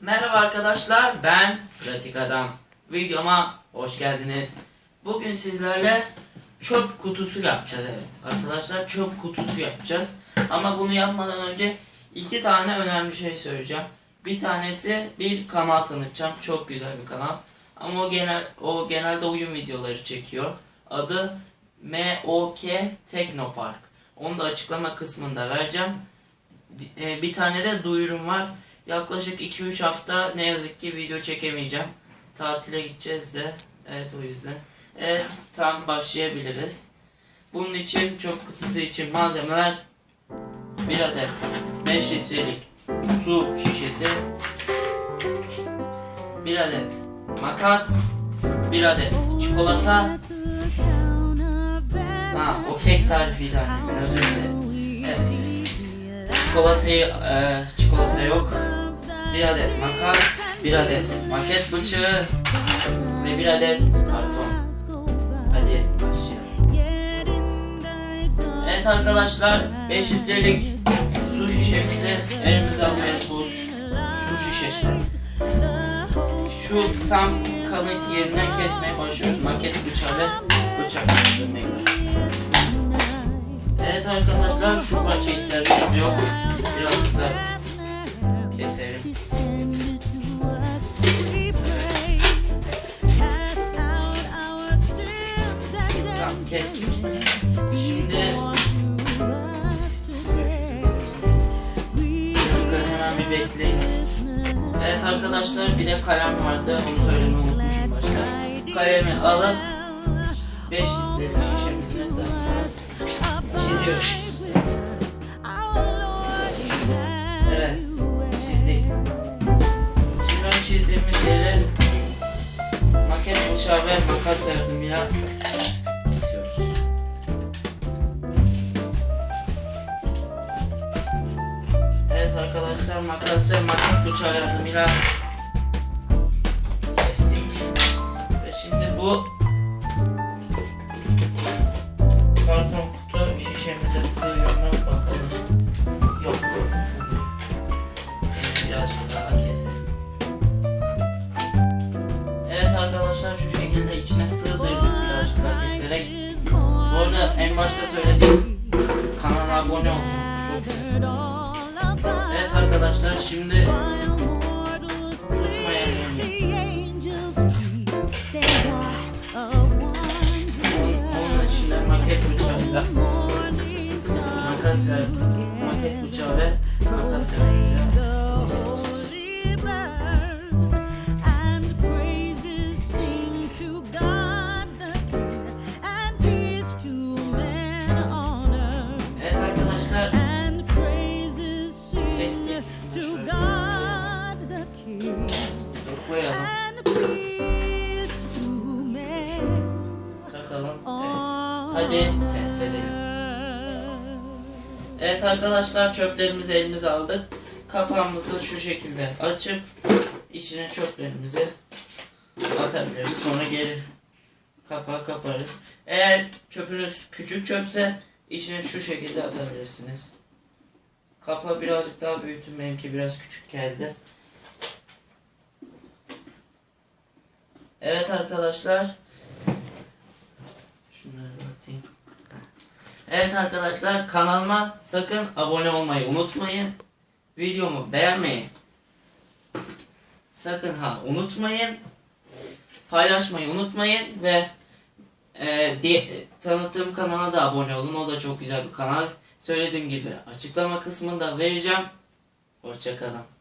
Merhaba arkadaşlar, ben Pratik Adam. Videoma hoş geldiniz. Bugün sizlerle çöp kutusu yapacağız evet. Arkadaşlar çöp kutusu yapacağız. Ama bunu yapmadan önce iki tane önemli şey söyleyeceğim. Bir tanesi bir kanal tanıtacağım. Çok güzel bir kanal. Ama o genel o genelde oyun videoları çekiyor. Adı MOK Teknopark. Onu da açıklama kısmında vereceğim. E, bir tane de duyurum var. Yaklaşık 2-3 hafta ne yazık ki video çekemeyeceğim. Tatile gideceğiz de. Evet o yüzden. Evet tam başlayabiliriz. Bunun için çöp kutusu için malzemeler 1 adet 5 litrelik su şişesi 1 adet makas 1 adet çikolata Ha o kek tarifiydi annem özür dilerim. Evet. Çikolatayı, e, çikolata yok. Bir adet makas, bir adet maket bıçağı ve bir adet karton. Hadi başlayalım. Evet arkadaşlar 5 litrelik su şişemizi elimize alıyoruz bu su şişesi. Şu tam kalın yerinden kesmeye başlıyoruz. Maket bıçağı ve bıçak. Evet arkadaşlar şu parça ihtiyacımız yok. Birazcık Tamam kestim. Şimdi Bakın hemen bir bekleyin. Evet arkadaşlar bir de kalem vardı. Onu söylemeyi unutmuşum başta. Kalemi alıp 5 litrelik şişemizin etrafına çiziyoruz. Evet. Çizdik. Şimdi çizdiğimiz yere maket bıçağı ve makas yardımıyla arkadaşlar makas ve maket bıçağı yardımıyla kestik. Ve şimdi bu karton kutu şişemize sığıyor mu bakalım. Yok sığmıyor. Birazcık daha keselim. Evet arkadaşlar şu şekilde içine sığdırdık birazcık daha keserek. Bu arada en başta söylediğim kanala abone olun. Çok güzel. Arkadaşlar şimdi onun içinden maket bıçağıyla makas maket bıçağı ve makas yardımıyla koyalım. Takalım. Evet. Hadi test edelim. Evet arkadaşlar çöplerimizi elimize aldık. Kapağımızı şu şekilde açıp içine çöplerimizi atabiliriz. Sonra geri kapağı kaparız. Eğer çöpünüz küçük çöpse içine şu şekilde atabilirsiniz. Kapağı birazcık daha büyütün. Benimki biraz küçük geldi. Evet arkadaşlar. Şunları atayım. Evet arkadaşlar kanalıma sakın abone olmayı unutmayın. Videomu beğenmeyi sakın ha unutmayın. Paylaşmayı unutmayın ve e, diye, tanıttığım kanala da abone olun. O da çok güzel bir kanal. Söylediğim gibi açıklama kısmında vereceğim. Hoşçakalın.